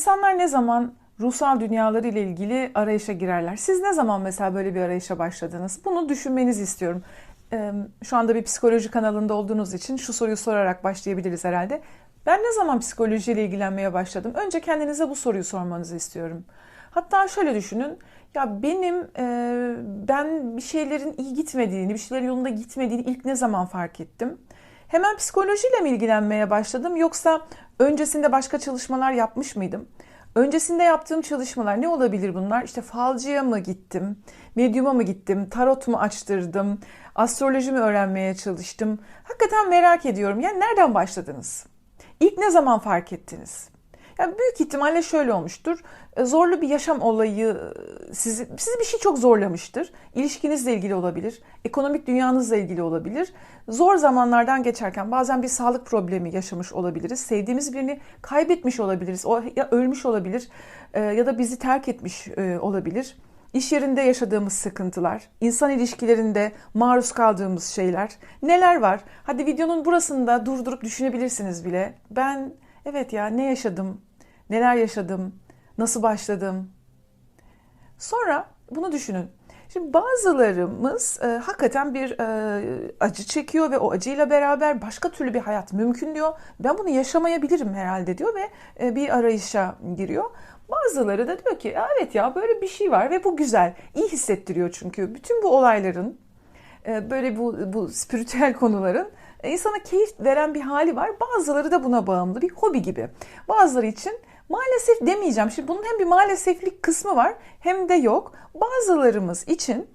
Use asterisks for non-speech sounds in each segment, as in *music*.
İnsanlar ne zaman ruhsal dünyaları ile ilgili arayışa girerler? Siz ne zaman mesela böyle bir arayışa başladınız? Bunu düşünmenizi istiyorum. Şu anda bir psikoloji kanalında olduğunuz için şu soruyu sorarak başlayabiliriz herhalde. Ben ne zaman psikolojiyle ilgilenmeye başladım? Önce kendinize bu soruyu sormanızı istiyorum. Hatta şöyle düşünün. Ya benim e, ben bir şeylerin iyi gitmediğini, bir şeylerin yolunda gitmediğini ilk ne zaman fark ettim? Hemen psikolojiyle mi ilgilenmeye başladım yoksa öncesinde başka çalışmalar yapmış mıydım? Öncesinde yaptığım çalışmalar ne olabilir bunlar? İşte falcıya mı gittim, medyuma mı gittim, tarot mu açtırdım, astroloji mi öğrenmeye çalıştım? Hakikaten merak ediyorum. Yani nereden başladınız? İlk ne zaman fark ettiniz? Yani büyük ihtimalle şöyle olmuştur. E, Zorlu bir yaşam olayı e, sizi, sizi bir şey çok zorlamıştır. İlişkinizle ilgili olabilir, ekonomik dünyanızla ilgili olabilir. Zor zamanlardan geçerken bazen bir sağlık problemi yaşamış olabiliriz. Sevdiğimiz birini kaybetmiş olabiliriz. O ya ölmüş olabilir e, ya da bizi terk etmiş olabilir. İş yerinde yaşadığımız sıkıntılar, insan ilişkilerinde maruz kaldığımız şeyler neler var? Hadi videonun burasında durdurup düşünebilirsiniz bile. Ben evet ya ne yaşadım, neler yaşadım, nasıl başladım? Sonra bunu düşünün. Şimdi bazılarımız e, hakikaten bir e, acı çekiyor ve o acıyla beraber başka türlü bir hayat mümkün diyor. Ben bunu yaşamayabilirim herhalde diyor ve e, bir arayışa giriyor. Bazıları da diyor ki evet ya böyle bir şey var ve bu güzel. İyi hissettiriyor çünkü. Bütün bu olayların e, böyle bu, bu spiritüel konuların e, insana keyif veren bir hali var. Bazıları da buna bağımlı bir hobi gibi. Bazıları için maalesef demeyeceğim. Şimdi bunun hem bir maaleseflik kısmı var hem de yok. Bazılarımız için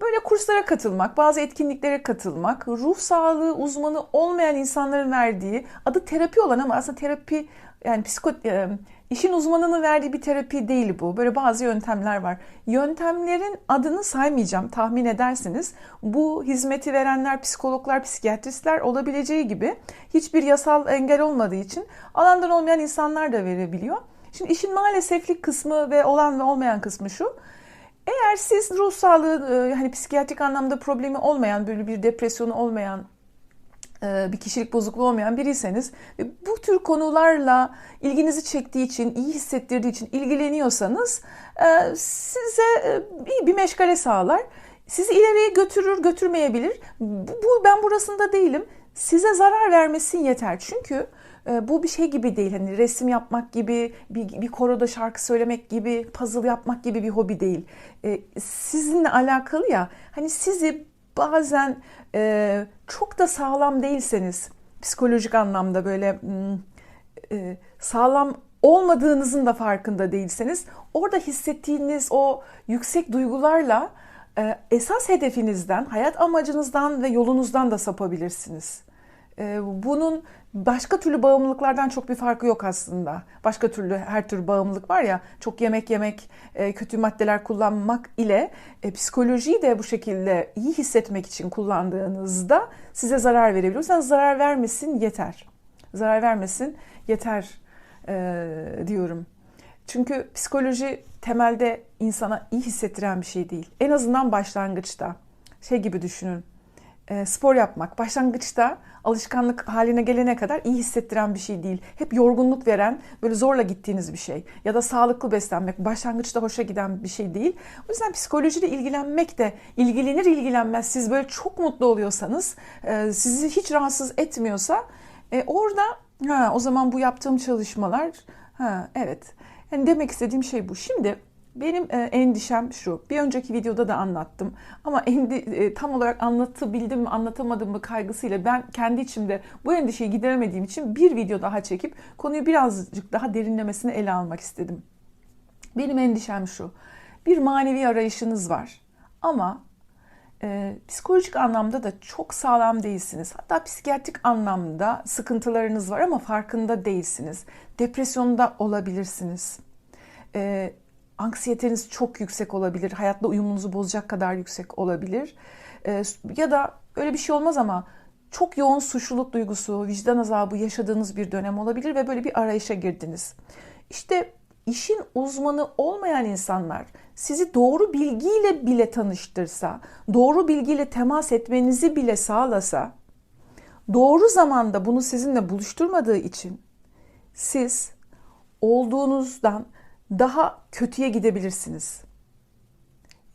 böyle kurslara katılmak, bazı etkinliklere katılmak, ruh sağlığı uzmanı olmayan insanların verdiği adı terapi olan ama aslında terapi yani psiko, e, işin uzmanını verdiği bir terapi değil bu. Böyle bazı yöntemler var. Yöntemlerin adını saymayacağım tahmin edersiniz. Bu hizmeti verenler psikologlar, psikiyatristler olabileceği gibi hiçbir yasal engel olmadığı için alandan olmayan insanlar da verebiliyor. Şimdi işin maaleseflik kısmı ve olan ve olmayan kısmı şu. Eğer siz ruh sağlığı e, hani psikiyatrik anlamda problemi olmayan böyle bir depresyonu olmayan bir kişilik bozukluğu olmayan biriyseniz ve bu tür konularla ilginizi çektiği için, iyi hissettirdiği için ilgileniyorsanız e, size iyi bir meşgale sağlar. Sizi ileriye götürür, götürmeyebilir. Bu ben burasında değilim. Size zarar vermesin yeter. Çünkü bu bir şey gibi değil. Hani resim yapmak gibi, bir, bir koroda şarkı söylemek gibi, puzzle yapmak gibi bir hobi değil. Sizinle alakalı ya. Hani sizi bazen e, çok da sağlam değilseniz psikolojik anlamda böyle hmm, e, sağlam olmadığınızın da farkında değilseniz orada hissettiğiniz o yüksek duygularla e, esas hedefinizden, hayat amacınızdan ve yolunuzdan da sapabilirsiniz. E, bunun başka türlü bağımlılıklardan çok bir farkı yok aslında. Başka türlü her tür bağımlılık var ya çok yemek yemek, e, kötü maddeler kullanmak ile e, psikolojiyi de bu şekilde iyi hissetmek için kullandığınızda size zarar verebiliyor. Sen zarar vermesin yeter. Zarar vermesin yeter e, diyorum. Çünkü psikoloji temelde insana iyi hissettiren bir şey değil. En azından başlangıçta. Şey gibi düşünün e, spor yapmak başlangıçta alışkanlık haline gelene kadar iyi hissettiren bir şey değil. Hep yorgunluk veren, böyle zorla gittiğiniz bir şey. Ya da sağlıklı beslenmek başlangıçta hoşa giden bir şey değil. O yüzden psikolojiyle ilgilenmek de ilgilenir ilgilenmez siz böyle çok mutlu oluyorsanız, e, sizi hiç rahatsız etmiyorsa e, orada ha, o zaman bu yaptığım çalışmalar ha, evet. Yani demek istediğim şey bu. Şimdi benim e, endişem şu. Bir önceki videoda da anlattım. Ama endi, e, tam olarak anlatabildim mi, anlatamadım mı kaygısıyla ben kendi içimde bu endişeyi gideremediğim için bir video daha çekip konuyu birazcık daha derinlemesine ele almak istedim. Benim endişem şu. Bir manevi arayışınız var. Ama e, psikolojik anlamda da çok sağlam değilsiniz. Hatta psikiyatrik anlamda sıkıntılarınız var ama farkında değilsiniz. Depresyonda olabilirsiniz. E, anksiyeteniz çok yüksek olabilir. Hayatla uyumunuzu bozacak kadar yüksek olabilir. E, ya da öyle bir şey olmaz ama çok yoğun suçluluk duygusu, vicdan azabı yaşadığınız bir dönem olabilir ve böyle bir arayışa girdiniz. İşte işin uzmanı olmayan insanlar sizi doğru bilgiyle bile tanıştırsa, doğru bilgiyle temas etmenizi bile sağlasa, doğru zamanda bunu sizinle buluşturmadığı için siz olduğunuzdan daha kötüye gidebilirsiniz.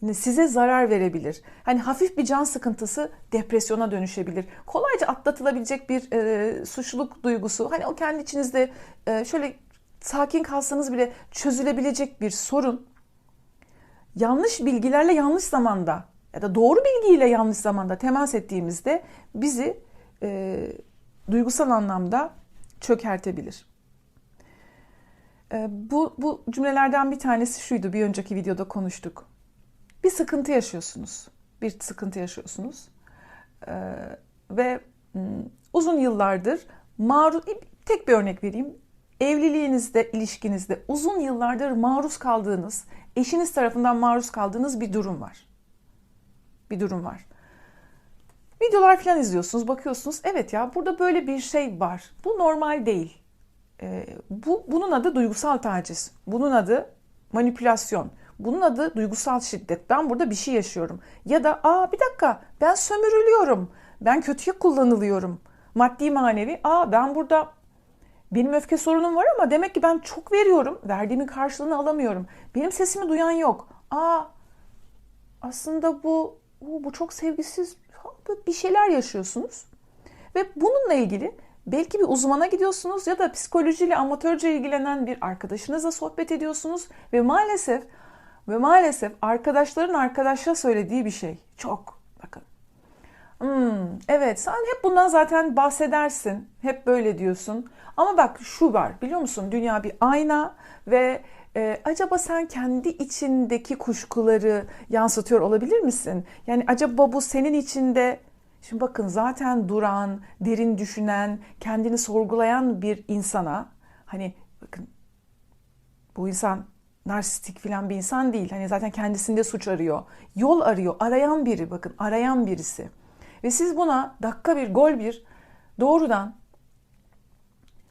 Yine size zarar verebilir. Hani hafif bir can sıkıntısı depresyona dönüşebilir. Kolayca atlatılabilecek bir e, suçluluk duygusu. Hani o kendi içinizde e, şöyle sakin kalsanız bile çözülebilecek bir sorun. Yanlış bilgilerle yanlış zamanda ya da doğru bilgiyle yanlış zamanda temas ettiğimizde bizi e, duygusal anlamda çökertebilir. E, bu, bu cümlelerden bir tanesi şuydu bir önceki videoda konuştuk. Bir sıkıntı yaşıyorsunuz. Bir sıkıntı yaşıyorsunuz. E, ve m, uzun yıllardır maruz, tek bir örnek vereyim. Evliliğinizde, ilişkinizde uzun yıllardır maruz kaldığınız, eşiniz tarafından maruz kaldığınız bir durum var. Bir durum var. Videolar falan izliyorsunuz, bakıyorsunuz. Evet ya burada böyle bir şey var. Bu normal değil. Ee, bu bunun adı duygusal taciz. Bunun adı manipülasyon. Bunun adı duygusal şiddet. Ben burada bir şey yaşıyorum. Ya da aa bir dakika ben sömürülüyorum. Ben kötüye kullanılıyorum. Maddi manevi. Aa ben burada benim öfke sorunum var ama demek ki ben çok veriyorum. Verdiğimin karşılığını alamıyorum. Benim sesimi duyan yok. Aa aslında bu bu çok sevgisiz bir şeyler yaşıyorsunuz. Ve bununla ilgili belki bir uzmana gidiyorsunuz ya da psikolojiyle amatörce ilgilenen bir arkadaşınızla sohbet ediyorsunuz ve maalesef ve maalesef arkadaşların arkadaşla söylediği bir şey. Çok bakın. Hmm, evet sen hep bundan zaten bahsedersin. Hep böyle diyorsun. Ama bak şu var biliyor musun? Dünya bir ayna ve e, acaba sen kendi içindeki kuşkuları yansıtıyor olabilir misin? Yani acaba bu senin içinde Şimdi bakın zaten duran, derin düşünen, kendini sorgulayan bir insana hani bakın bu insan narsistik falan bir insan değil. Hani zaten kendisinde suç arıyor. Yol arıyor. Arayan biri bakın. Arayan birisi. Ve siz buna dakika bir, gol bir doğrudan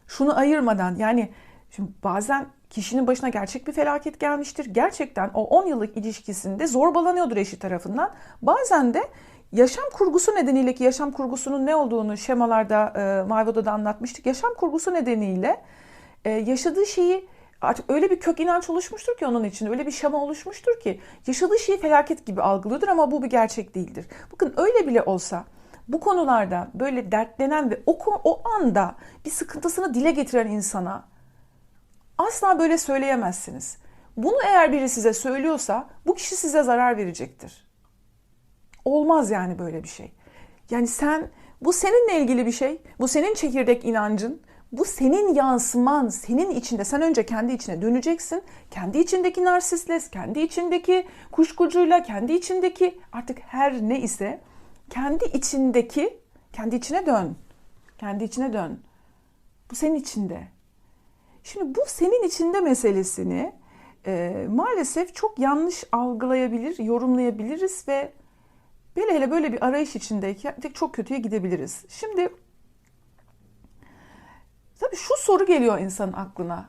şunu ayırmadan yani şimdi bazen kişinin başına gerçek bir felaket gelmiştir. Gerçekten o 10 yıllık ilişkisinde zorbalanıyordur eşi tarafından. Bazen de yaşam kurgusu nedeniyle ki yaşam kurgusunun ne olduğunu şemalarda e, Mavi Oda'da anlatmıştık. Yaşam kurgusu nedeniyle e, yaşadığı şeyi artık öyle bir kök inanç oluşmuştur ki onun için öyle bir şema oluşmuştur ki yaşadığı şeyi felaket gibi algılıyordur ama bu bir gerçek değildir. Bakın öyle bile olsa bu konularda böyle dertlenen ve o, o anda bir sıkıntısını dile getiren insana asla böyle söyleyemezsiniz. Bunu eğer biri size söylüyorsa bu kişi size zarar verecektir. Olmaz yani böyle bir şey. Yani sen bu seninle ilgili bir şey. Bu senin çekirdek inancın. Bu senin yansıman, senin içinde. Sen önce kendi içine döneceksin. Kendi içindeki narsistle, kendi içindeki kuşkucuyla, kendi içindeki artık her ne ise kendi içindeki, kendi içine dön. Kendi içine dön. Bu senin içinde. Şimdi bu senin içinde meselesini e, maalesef çok yanlış algılayabilir, yorumlayabiliriz ve Hele hele böyle bir arayış içindeyken çok kötüye gidebiliriz. Şimdi tabii şu soru geliyor insanın aklına.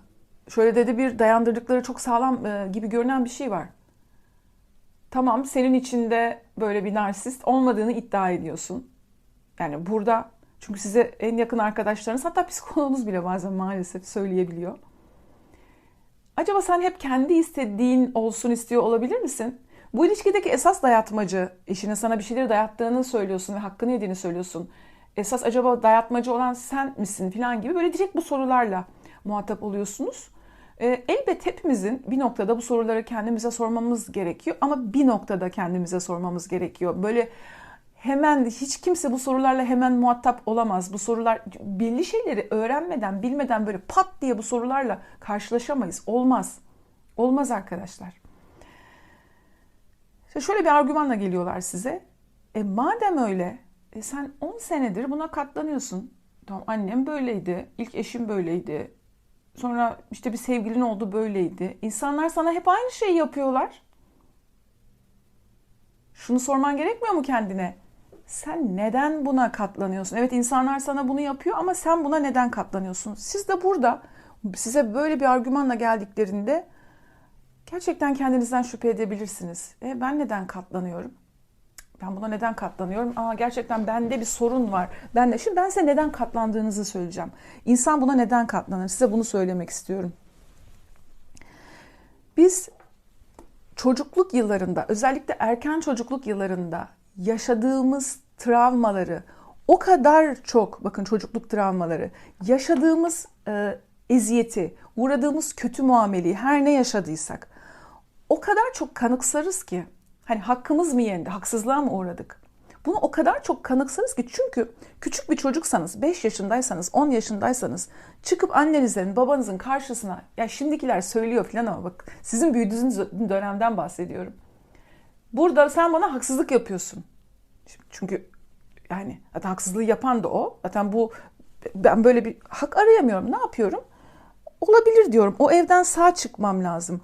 Şöyle dedi bir dayandırdıkları çok sağlam e, gibi görünen bir şey var. Tamam senin içinde böyle bir narsist olmadığını iddia ediyorsun. Yani burada çünkü size en yakın arkadaşlarınız hatta psikologunuz bile bazen maalesef söyleyebiliyor. Acaba sen hep kendi istediğin olsun istiyor olabilir misin? Bu ilişkideki esas dayatmacı, eşinin sana bir şeyleri dayattığını söylüyorsun ve hakkını yediğini söylüyorsun. Esas acaba dayatmacı olan sen misin falan gibi böyle direkt bu sorularla muhatap oluyorsunuz. E, elbet hepimizin bir noktada bu soruları kendimize sormamız gerekiyor ama bir noktada kendimize sormamız gerekiyor. Böyle hemen hiç kimse bu sorularla hemen muhatap olamaz. Bu sorular belli şeyleri öğrenmeden, bilmeden böyle pat diye bu sorularla karşılaşamayız. Olmaz. Olmaz arkadaşlar. İşte şöyle bir argümanla geliyorlar size. E madem öyle e sen 10 senedir buna katlanıyorsun. Tamam annem böyleydi, ilk eşim böyleydi. Sonra işte bir sevgilin oldu böyleydi. İnsanlar sana hep aynı şeyi yapıyorlar. Şunu sorman gerekmiyor mu kendine? Sen neden buna katlanıyorsun? Evet insanlar sana bunu yapıyor ama sen buna neden katlanıyorsun? Siz de burada size böyle bir argümanla geldiklerinde Gerçekten kendinizden şüphe edebilirsiniz. E, ben neden katlanıyorum? Ben buna neden katlanıyorum? Aa gerçekten bende bir sorun var. Ben de şimdi ben size neden katlandığınızı söyleyeceğim. İnsan buna neden katlanır? Size bunu söylemek istiyorum. Biz çocukluk yıllarında, özellikle erken çocukluk yıllarında yaşadığımız travmaları o kadar çok, bakın çocukluk travmaları, yaşadığımız e, eziyeti, uğradığımız kötü muameleyi, her ne yaşadıysak o kadar çok kanıksarız ki, hani hakkımız mı yendi, haksızlığa mı uğradık? Bunu o kadar çok kanıksarız ki çünkü küçük bir çocuksanız, 5 yaşındaysanız, 10 yaşındaysanız çıkıp annenizin, babanızın karşısına ya şimdikiler söylüyor falan ama bak sizin büyüdüğünüz dönemden bahsediyorum. Burada sen bana haksızlık yapıyorsun. Çünkü yani zaten haksızlığı yapan da o. Zaten bu ben böyle bir hak arayamıyorum. Ne yapıyorum? Olabilir diyorum. O evden sağ çıkmam lazım.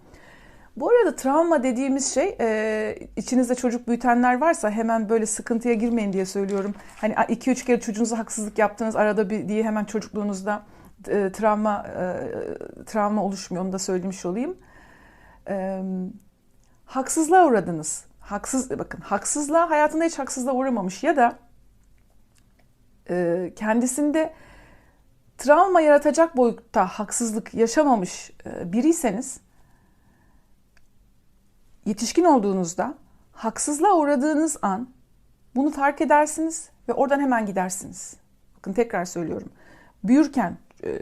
Bu arada travma dediğimiz şey e, içinizde çocuk büyütenler varsa hemen böyle sıkıntıya girmeyin diye söylüyorum. Hani iki üç kere çocuğunuza haksızlık yaptınız arada bir diye hemen çocukluğunuzda e, travma e, travma oluşmuyor onu da söylemiş olayım. E, haksızlığa uğradınız. Haksız bakın haksızlığa hayatında hiç haksızlığa uğramamış ya da e, kendisinde travma yaratacak boyutta haksızlık yaşamamış e, biriyseniz yetişkin olduğunuzda haksızlığa uğradığınız an bunu fark edersiniz ve oradan hemen gidersiniz. Bakın tekrar söylüyorum. Büyürken e,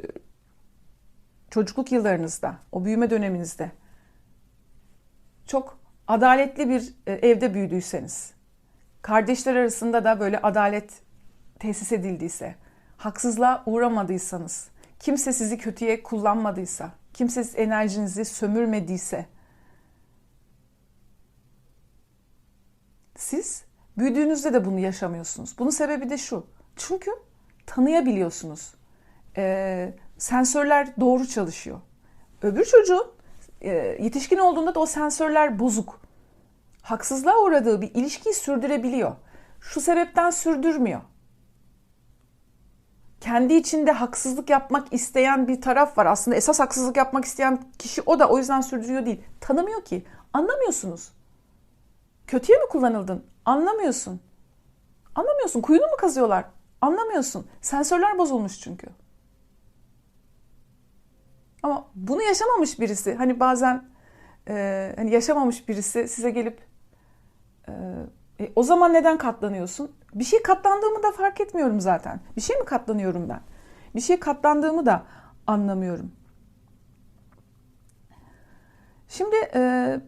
çocukluk yıllarınızda, o büyüme döneminizde çok adaletli bir e, evde büyüdüyseniz, kardeşler arasında da böyle adalet tesis edildiyse, haksızlığa uğramadıysanız, kimse sizi kötüye kullanmadıysa, kimse enerjinizi sömürmediyse, siz büyüdüğünüzde de bunu yaşamıyorsunuz. Bunun sebebi de şu. Çünkü tanıyabiliyorsunuz. Ee, sensörler doğru çalışıyor. Öbür çocuğun e, yetişkin olduğunda da o sensörler bozuk. Haksızlığa uğradığı bir ilişkiyi sürdürebiliyor. Şu sebepten sürdürmüyor kendi içinde haksızlık yapmak isteyen bir taraf var. Aslında esas haksızlık yapmak isteyen kişi o da o yüzden sürdürüyor değil. Tanımıyor ki. Anlamıyorsunuz. Kötüye mi kullanıldın? Anlamıyorsun. Anlamıyorsun. Kuyunu mu kazıyorlar? Anlamıyorsun. Sensörler bozulmuş çünkü. Ama bunu yaşamamış birisi, hani bazen e, hani yaşamamış birisi size gelip e, e, o zaman neden katlanıyorsun? Bir şey katlandığımı da fark etmiyorum zaten. Bir şey mi katlanıyorum ben? Bir şey katlandığımı da anlamıyorum. Şimdi e,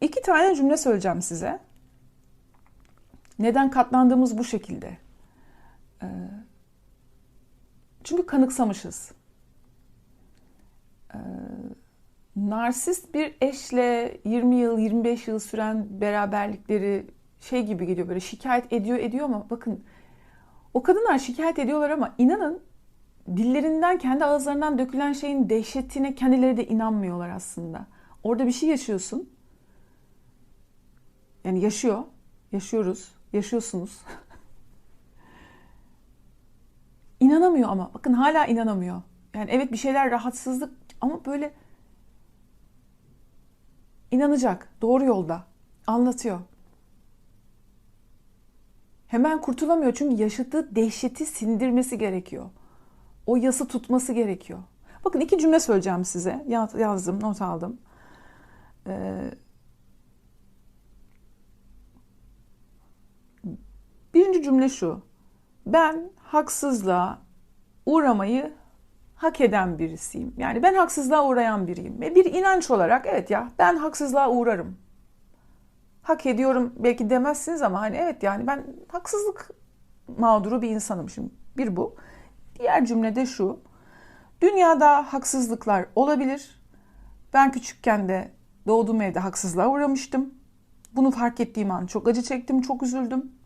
iki tane cümle söyleyeceğim size. Neden katlandığımız bu şekilde? E, çünkü kanıksamışız. E, narsist bir eşle 20 yıl, 25 yıl süren beraberlikleri şey gibi geliyor böyle şikayet ediyor ediyor ama bakın o kadınlar şikayet ediyorlar ama inanın dillerinden kendi ağızlarından dökülen şeyin dehşetine kendileri de inanmıyorlar aslında. Orada bir şey yaşıyorsun. Yani yaşıyor. Yaşıyoruz. Yaşıyorsunuz. *laughs* İnanamıyor ama. Bakın hala inanamıyor. Yani evet bir şeyler rahatsızlık ama böyle inanacak. Doğru yolda. Anlatıyor. Hemen kurtulamıyor çünkü yaşadığı dehşeti sindirmesi gerekiyor. O yası tutması gerekiyor. Bakın iki cümle söyleyeceğim size. Yazdım, not aldım. Ee, birinci cümle şu. Ben haksızlığa uğramayı hak eden birisiyim. Yani ben haksızlığa uğrayan biriyim. Ve bir inanç olarak evet ya ben haksızlığa uğrarım hak ediyorum belki demezsiniz ama hani evet yani ben haksızlık mağduru bir insanım şimdi. Bir bu. Diğer cümlede şu. Dünyada haksızlıklar olabilir. Ben küçükken de doğduğum evde haksızlığa uğramıştım. Bunu fark ettiğim an çok acı çektim, çok üzüldüm.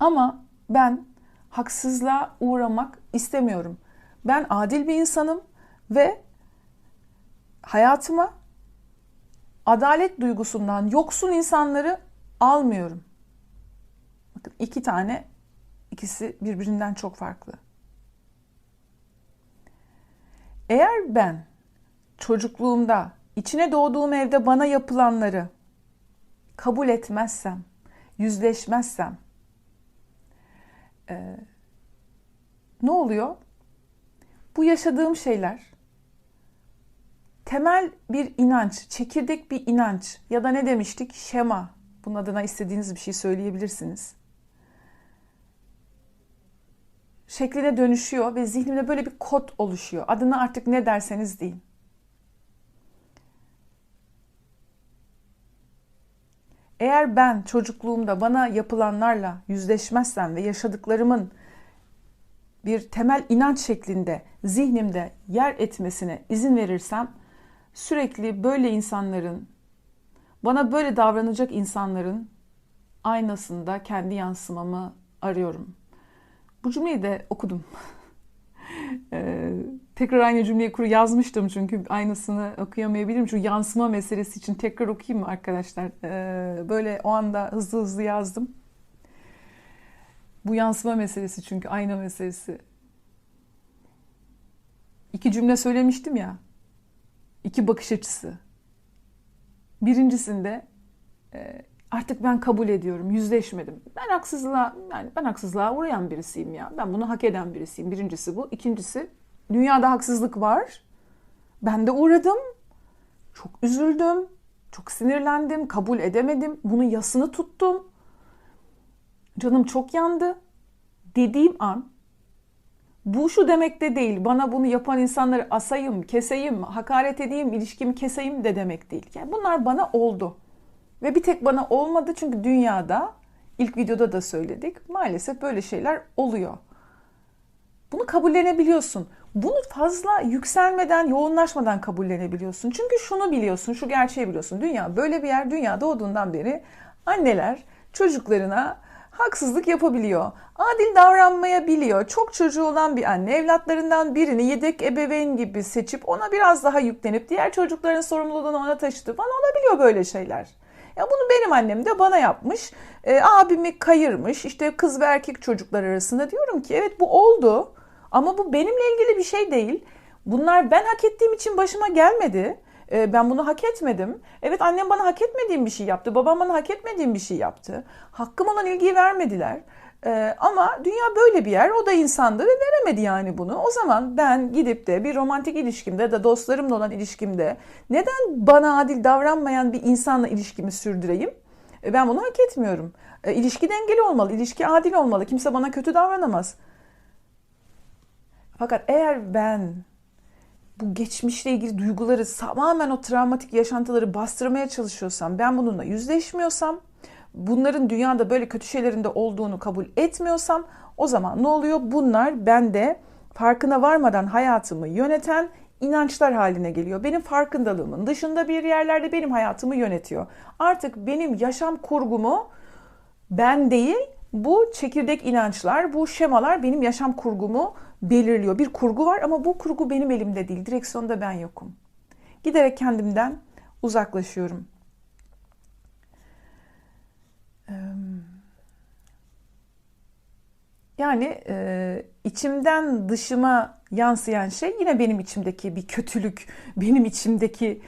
Ama ben haksızlığa uğramak istemiyorum. Ben adil bir insanım ve hayatıma adalet duygusundan yoksun insanları almıyorum. Bakın iki tane ikisi birbirinden çok farklı. Eğer ben çocukluğumda içine doğduğum evde bana yapılanları kabul etmezsem, yüzleşmezsem e, ne oluyor? Bu yaşadığım şeyler temel bir inanç, çekirdek bir inanç ya da ne demiştik? Şema. Bunun adına istediğiniz bir şey söyleyebilirsiniz. Şekline dönüşüyor ve zihnimde böyle bir kod oluşuyor. Adına artık ne derseniz deyin. Eğer ben çocukluğumda bana yapılanlarla yüzleşmezsem ve yaşadıklarımın bir temel inanç şeklinde zihnimde yer etmesine izin verirsem sürekli böyle insanların bana böyle davranacak insanların aynasında kendi yansımamı arıyorum. Bu cümleyi de okudum. *laughs* tekrar aynı cümleyi kuru yazmıştım çünkü aynısını okuyamayabilirim. Şu yansıma meselesi için tekrar okuyayım mı arkadaşlar? Ee, böyle o anda hızlı hızlı yazdım. Bu yansıma meselesi çünkü ayna meselesi. İki cümle söylemiştim ya. İki bakış açısı. Birincisinde e, artık ben kabul ediyorum, yüzleşmedim. Ben haksızlığa, yani ben haksızlığa uğrayan birisiyim ya. Ben bunu hak eden birisiyim. Birincisi bu. İkincisi, dünyada haksızlık var. Ben de uğradım. Çok üzüldüm. Çok sinirlendim. Kabul edemedim. Bunun yasını tuttum. Canım çok yandı. Dediğim an bu şu demek de değil. Bana bunu yapan insanları asayım, keseyim, hakaret edeyim, ilişkimi keseyim de demek değil. Yani bunlar bana oldu. Ve bir tek bana olmadı çünkü dünyada ilk videoda da söyledik. Maalesef böyle şeyler oluyor. Bunu kabullenebiliyorsun. Bunu fazla yükselmeden, yoğunlaşmadan kabullenebiliyorsun. Çünkü şunu biliyorsun, şu gerçeği biliyorsun. Dünya böyle bir yer. Dünya doğduğundan beri anneler çocuklarına haksızlık yapabiliyor. Adil davranmayabiliyor. Çok çocuğu olan bir anne evlatlarından birini yedek ebeveyn gibi seçip ona biraz daha yüklenip diğer çocukların sorumluluğunu ona taşıdı falan olabiliyor böyle şeyler. Ya bunu benim annem de bana yapmış. E, abimi kayırmış. İşte kız ve erkek çocuklar arasında diyorum ki evet bu oldu. Ama bu benimle ilgili bir şey değil. Bunlar ben hak ettiğim için başıma gelmedi. E, ben bunu hak etmedim. Evet annem bana hak etmediğim bir şey yaptı. Babam bana hak etmediğim bir şey yaptı. Hakkım olan ilgiyi vermediler. Ee, ama dünya böyle bir yer. O da insandı ve veremedi yani bunu. O zaman ben gidip de bir romantik ilişkimde de dostlarımla olan ilişkimde neden bana adil davranmayan bir insanla ilişkimi sürdüreyim? E, ben bunu hak etmiyorum. E, ilişki dengeli olmalı, ilişki adil olmalı. Kimse bana kötü davranamaz. Fakat eğer ben bu geçmişle ilgili duyguları tamamen o travmatik yaşantıları bastırmaya çalışıyorsam, ben bununla yüzleşmiyorsam bunların dünyada böyle kötü şeylerinde olduğunu kabul etmiyorsam o zaman ne oluyor? Bunlar bende farkına varmadan hayatımı yöneten inançlar haline geliyor. Benim farkındalığımın dışında bir yerlerde benim hayatımı yönetiyor. Artık benim yaşam kurgumu ben değil bu çekirdek inançlar, bu şemalar benim yaşam kurgumu belirliyor. Bir kurgu var ama bu kurgu benim elimde değil. Direksiyonda ben yokum. Giderek kendimden uzaklaşıyorum. Yani içimden dışıma yansıyan şey yine benim içimdeki bir kötülük, benim içimdeki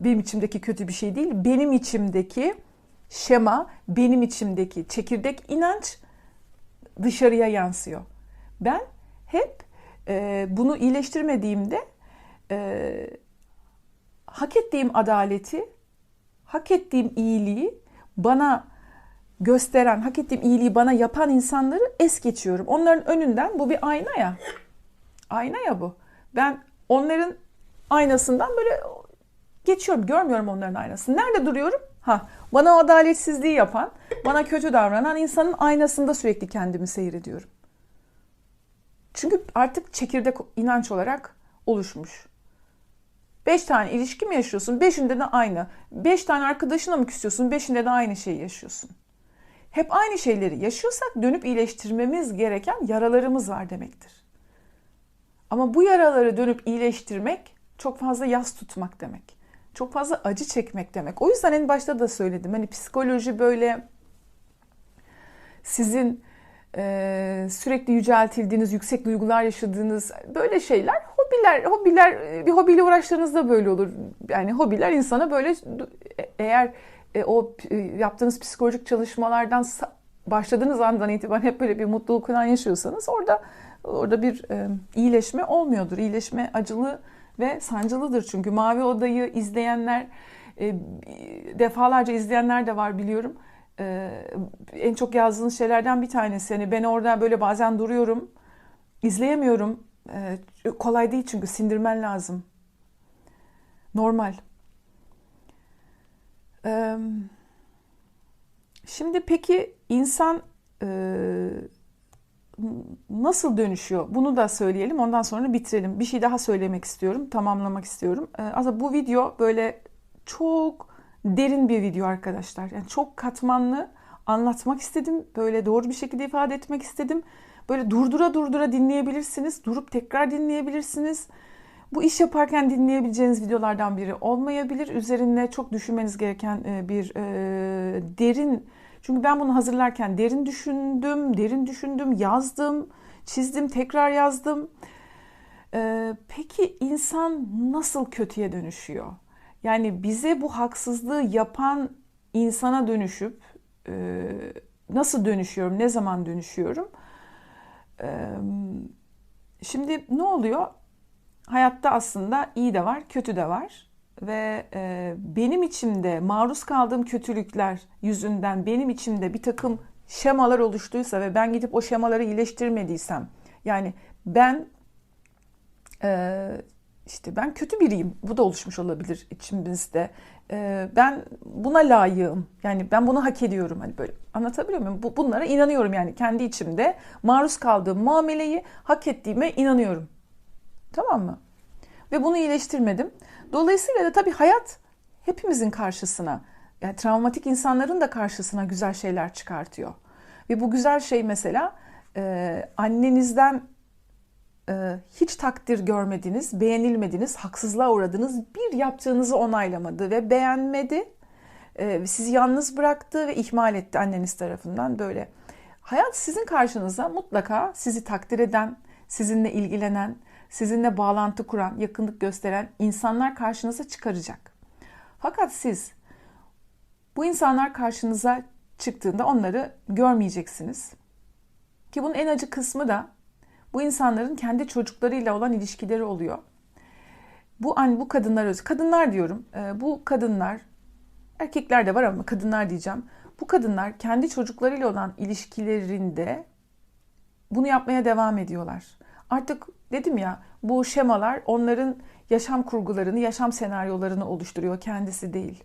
benim içimdeki kötü bir şey değil, benim içimdeki şema, benim içimdeki çekirdek inanç dışarıya yansıyor. Ben hep e, bunu iyileştirmediğimde e, hak ettiğim adaleti, hak ettiğim iyiliği bana gösteren, hak ettiğim iyiliği bana yapan insanları es geçiyorum. Onların önünden bu bir ayna ya. Ayna ya bu. Ben onların aynasından böyle geçiyorum. Görmüyorum onların aynasını. Nerede duruyorum? Ha, bana adaletsizliği yapan, bana kötü davranan insanın aynasında sürekli kendimi seyrediyorum. Çünkü artık çekirdek inanç olarak oluşmuş. Beş tane ilişki mi yaşıyorsun? Beşinde de aynı. Beş tane arkadaşına mı küsüyorsun? Beşinde de aynı şeyi yaşıyorsun hep aynı şeyleri yaşıyorsak dönüp iyileştirmemiz gereken yaralarımız var demektir. Ama bu yaraları dönüp iyileştirmek çok fazla yas tutmak demek. Çok fazla acı çekmek demek. O yüzden en başta da söyledim. Hani psikoloji böyle sizin e, sürekli yüceltildiğiniz, yüksek duygular yaşadığınız böyle şeyler hobiler, hobiler bir hobiyle uğraştığınızda böyle olur. Yani hobiler insana böyle eğer e, o e, yaptığınız psikolojik çalışmalardan başladığınız andan itibaren hep böyle bir mutluluk falan yaşıyorsanız orada orada bir e, iyileşme olmuyordur. İyileşme acılı ve sancılıdır çünkü Mavi Oda'yı izleyenler e, defalarca izleyenler de var biliyorum. E, en çok yazdığınız şeylerden bir tanesi. Yani ben orada böyle bazen duruyorum, izleyemiyorum. E, kolay değil çünkü sindirmen lazım. Normal. Şimdi peki insan nasıl dönüşüyor? Bunu da söyleyelim. Ondan sonra bitirelim. Bir şey daha söylemek istiyorum. Tamamlamak istiyorum. Ee, aslında bu video böyle çok derin bir video arkadaşlar. Yani çok katmanlı anlatmak istedim. Böyle doğru bir şekilde ifade etmek istedim. Böyle durdura durdura dinleyebilirsiniz. Durup tekrar dinleyebilirsiniz. Bu iş yaparken dinleyebileceğiniz videolardan biri olmayabilir. Üzerinde çok düşünmeniz gereken e, bir e, derin çünkü ben bunu hazırlarken derin düşündüm, derin düşündüm, yazdım, çizdim, tekrar yazdım. Ee, peki insan nasıl kötüye dönüşüyor? Yani bize bu haksızlığı yapan insana dönüşüp e, nasıl dönüşüyorum, ne zaman dönüşüyorum? E, şimdi ne oluyor? Hayatta aslında iyi de var, kötü de var ve e, benim içimde maruz kaldığım kötülükler yüzünden benim içimde bir takım şemalar oluştuysa ve ben gidip o şemaları iyileştirmediysem yani ben e, işte ben kötü biriyim bu da oluşmuş olabilir içimizde. E, ben buna layığım yani ben bunu hak ediyorum. Hani böyle anlatabiliyor muyum? Bu, bunlara inanıyorum yani kendi içimde maruz kaldığım muameleyi hak ettiğime inanıyorum. Tamam mı? Ve bunu iyileştirmedim Dolayısıyla da tabii hayat hepimizin karşısına, yani travmatik insanların da karşısına güzel şeyler çıkartıyor. Ve bu güzel şey mesela e, annenizden e, hiç takdir görmediniz, beğenilmediniz, haksızlığa uğradınız, bir yaptığınızı onaylamadı ve beğenmedi, e, sizi yalnız bıraktı ve ihmal etti anneniz tarafından böyle. Hayat sizin karşınıza mutlaka sizi takdir eden, sizinle ilgilenen, sizinle bağlantı kuran, yakınlık gösteren insanlar karşınıza çıkaracak. Fakat siz bu insanlar karşınıza çıktığında onları görmeyeceksiniz. Ki bunun en acı kısmı da bu insanların kendi çocuklarıyla olan ilişkileri oluyor. Bu an bu kadınlar öz kadınlar diyorum. E, bu kadınlar erkekler de var ama kadınlar diyeceğim. Bu kadınlar kendi çocuklarıyla olan ilişkilerinde bunu yapmaya devam ediyorlar. Artık dedim ya bu şemalar onların yaşam kurgularını, yaşam senaryolarını oluşturuyor kendisi değil.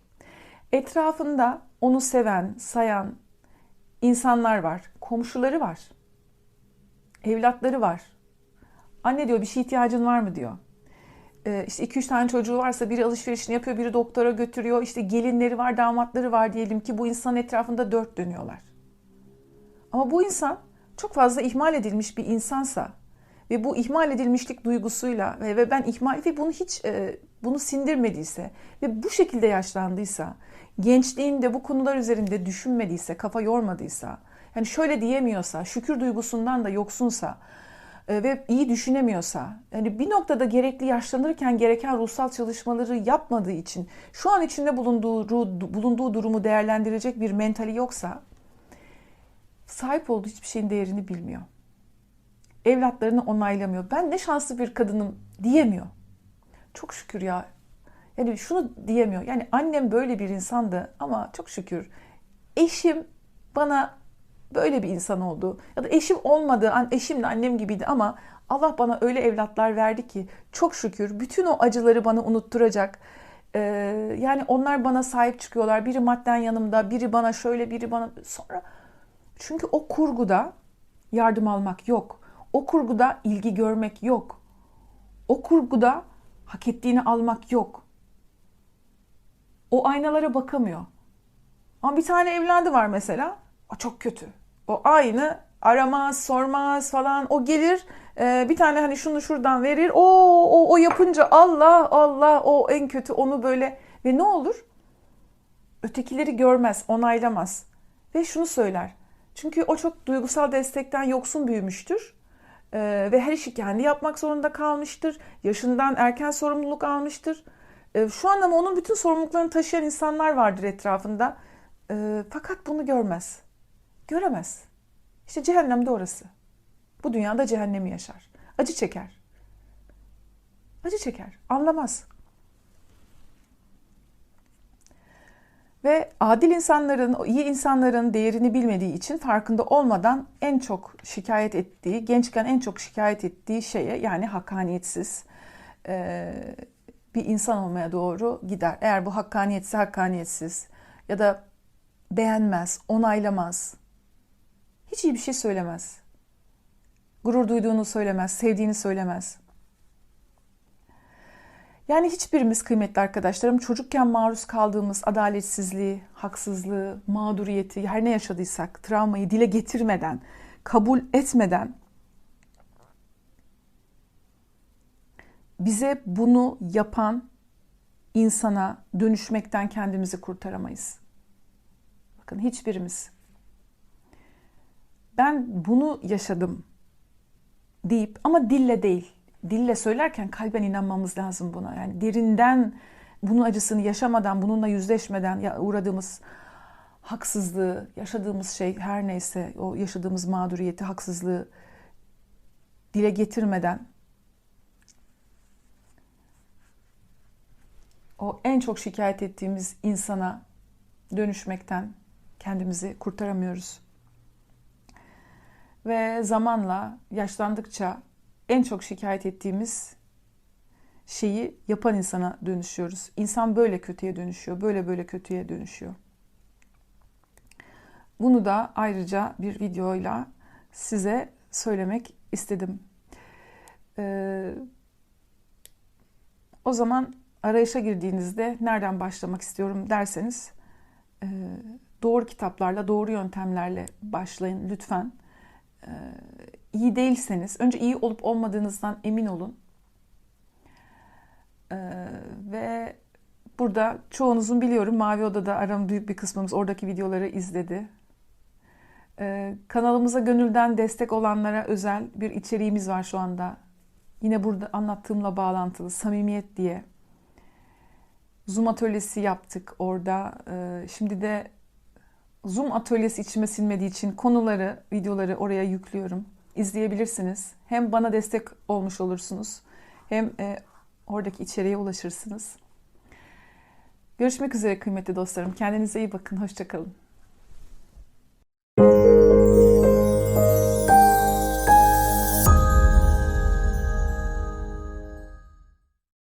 Etrafında onu seven, sayan insanlar var, komşuları var. Evlatları var. Anne diyor bir şey ihtiyacın var mı diyor. Ee, işte 2-3 tane çocuğu varsa biri alışverişini yapıyor, biri doktora götürüyor. İşte gelinleri var, damatları var diyelim ki bu insan etrafında dört dönüyorlar. Ama bu insan çok fazla ihmal edilmiş bir insansa ve bu ihmal edilmişlik duygusuyla ve, ve ben ihmal ve bunu hiç e, bunu sindirmediyse ve bu şekilde yaşlandıysa, gençliğinde bu konular üzerinde düşünmediyse, kafa yormadıysa, yani şöyle diyemiyorsa, şükür duygusundan da yoksunsa e, ve iyi düşünemiyorsa, yani bir noktada gerekli yaşlanırken gereken ruhsal çalışmaları yapmadığı için şu an içinde bulunduğu bulunduğu durumu değerlendirecek bir mentali yoksa sahip olduğu hiçbir şeyin değerini bilmiyor evlatlarını onaylamıyor. Ben ne şanslı bir kadınım diyemiyor. Çok şükür ya. Yani şunu diyemiyor. Yani annem böyle bir insandı ama çok şükür eşim bana böyle bir insan oldu. Ya da eşim olmadı. Eşim de annem gibiydi ama Allah bana öyle evlatlar verdi ki çok şükür bütün o acıları bana unutturacak. Ee, yani onlar bana sahip çıkıyorlar. Biri madden yanımda, biri bana şöyle, biri bana sonra. Çünkü o kurguda yardım almak yok. O kurguda ilgi görmek yok. O kurguda hak ettiğini almak yok. O aynalara bakamıyor. Ama bir tane evladı var mesela. O çok kötü. O aynı aramaz, sormaz falan. O gelir e, bir tane hani şunu şuradan verir. O, o, o yapınca Allah Allah o en kötü onu böyle ve ne olur? Ötekileri görmez, onaylamaz. Ve şunu söyler. Çünkü o çok duygusal destekten yoksun büyümüştür e, ve her işi kendi yapmak zorunda kalmıştır. Yaşından erken sorumluluk almıştır. E, şu an ama onun bütün sorumluluklarını taşıyan insanlar vardır etrafında. E, fakat bunu görmez. Göremez. İşte cehennem de orası. Bu dünyada cehennemi yaşar. Acı çeker. Acı çeker, anlamaz. Ve adil insanların, iyi insanların değerini bilmediği için farkında olmadan en çok şikayet ettiği, gençken en çok şikayet ettiği şeye yani hakkaniyetsiz bir insan olmaya doğru gider. Eğer bu hakkaniyetse hakkaniyetsiz ya da beğenmez, onaylamaz, hiç iyi bir şey söylemez. Gurur duyduğunu söylemez, sevdiğini söylemez. Yani hiçbirimiz kıymetli arkadaşlarım çocukken maruz kaldığımız adaletsizliği, haksızlığı, mağduriyeti, her ne yaşadıysak travmayı dile getirmeden, kabul etmeden bize bunu yapan insana dönüşmekten kendimizi kurtaramayız. Bakın hiçbirimiz ben bunu yaşadım deyip ama dille değil. Dille söylerken kalben inanmamız lazım buna. Yani derinden bunun acısını yaşamadan, bununla yüzleşmeden ya uğradığımız haksızlığı, yaşadığımız şey her neyse o yaşadığımız mağduriyeti, haksızlığı dile getirmeden o en çok şikayet ettiğimiz insana dönüşmekten kendimizi kurtaramıyoruz. Ve zamanla yaşlandıkça en çok şikayet ettiğimiz şeyi yapan insana dönüşüyoruz. İnsan böyle kötüye dönüşüyor, böyle böyle kötüye dönüşüyor. Bunu da ayrıca bir videoyla size söylemek istedim. Ee, o zaman arayışa girdiğinizde nereden başlamak istiyorum derseniz e, doğru kitaplarla, doğru yöntemlerle başlayın lütfen. E, iyi değilseniz, önce iyi olup olmadığınızdan emin olun. E, ve burada çoğunuzun biliyorum Mavi Oda'da aram büyük bir kısmımız oradaki videoları izledi. Kanalımıza gönülden destek olanlara özel bir içeriğimiz var şu anda. Yine burada anlattığımla bağlantılı samimiyet diye Zoom atölyesi yaptık orada. Ee, şimdi de Zoom atölyesi içime sinmediği için konuları, videoları oraya yüklüyorum izleyebilirsiniz. Hem bana destek olmuş olursunuz hem e, oradaki içeriğe ulaşırsınız. Görüşmek üzere kıymetli dostlarım. Kendinize iyi bakın. Hoşçakalın.